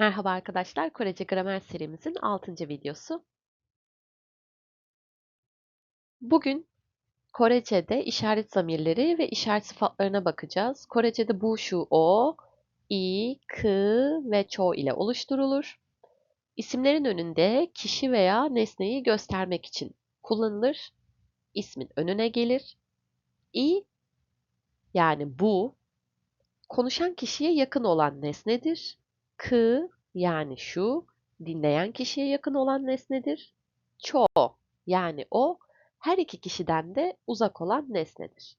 Merhaba arkadaşlar, Korece Gramer serimizin 6. videosu. Bugün Korece'de işaret zamirleri ve işaret sıfatlarına bakacağız. Korece'de bu, şu, o, i, k ve ço ile oluşturulur. İsimlerin önünde kişi veya nesneyi göstermek için kullanılır. İsmin önüne gelir. i yani bu konuşan kişiye yakın olan nesnedir. K yani şu dinleyen kişiye yakın olan nesnedir. Ço yani o her iki kişiden de uzak olan nesnedir.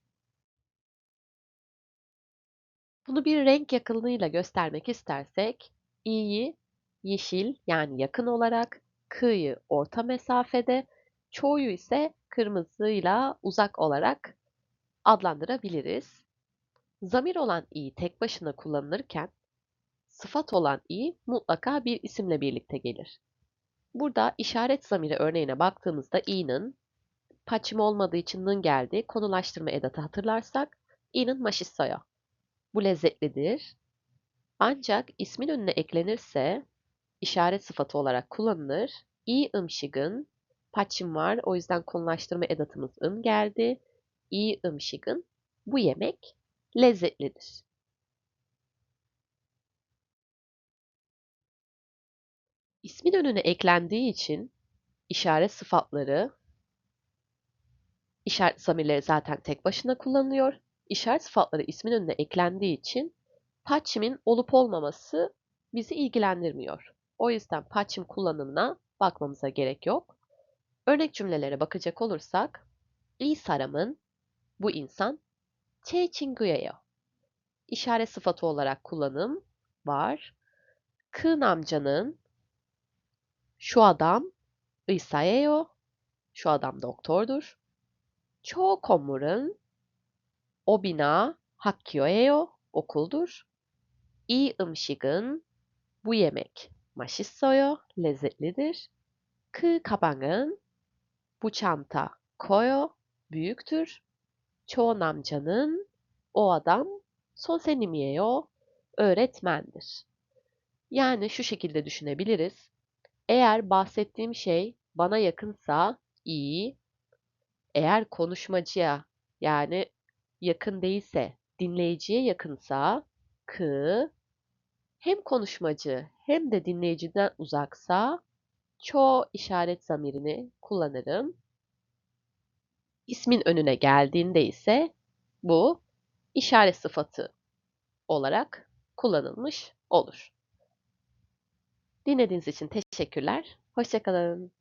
Bunu bir renk yakınlığıyla göstermek istersek i'yi yeşil yani yakın olarak, k'yı orta mesafede, ço'yu ise kırmızıyla uzak olarak adlandırabiliriz. Zamir olan i tek başına kullanılırken sıfat olan i mutlaka bir isimle birlikte gelir. Burada işaret zamiri örneğine baktığımızda i'nin paçim olmadığı için nın geldi. Konulaştırma edatı hatırlarsak i'nin maşissoya. Bu lezzetlidir. Ancak ismin önüne eklenirse işaret sıfatı olarak kullanılır. i ımşıgın paçim var o yüzden konulaştırma edatımız ın geldi. i ımşıgın bu yemek lezzetlidir. İsmin önüne eklendiği için işaret sıfatları, işaret zamirleri zaten tek başına kullanılıyor. İşaret sıfatları ismin önüne eklendiği için paçimin olup olmaması bizi ilgilendirmiyor. O yüzden paçim kullanımına bakmamıza gerek yok. Örnek cümlelere bakacak olursak, 이 사람은 bu insan 제 친구예요. İşaret sıfatı olarak kullanım var. 그 남자는 şu adam 의사예요. Şu adam doktordur. 저 건물은 o bina 학교예요. Okuldur. 이 음식은 bu yemek 맛있어요. Lezzetlidir. 그 가방은 bu çanta 커요. Büyüktür. 저 남자는 o adam 선생님이에요. Öğretmendir. Yani şu şekilde düşünebiliriz. Eğer bahsettiğim şey bana yakınsa iyi, eğer konuşmacıya yani yakın değilse dinleyiciye yakınsa kı, hem konuşmacı hem de dinleyiciden uzaksa ço işaret zamirini kullanırım. İsmin önüne geldiğinde ise bu işaret sıfatı olarak kullanılmış olur. Dinlediğiniz için teşekkürler. Hoşçakalın.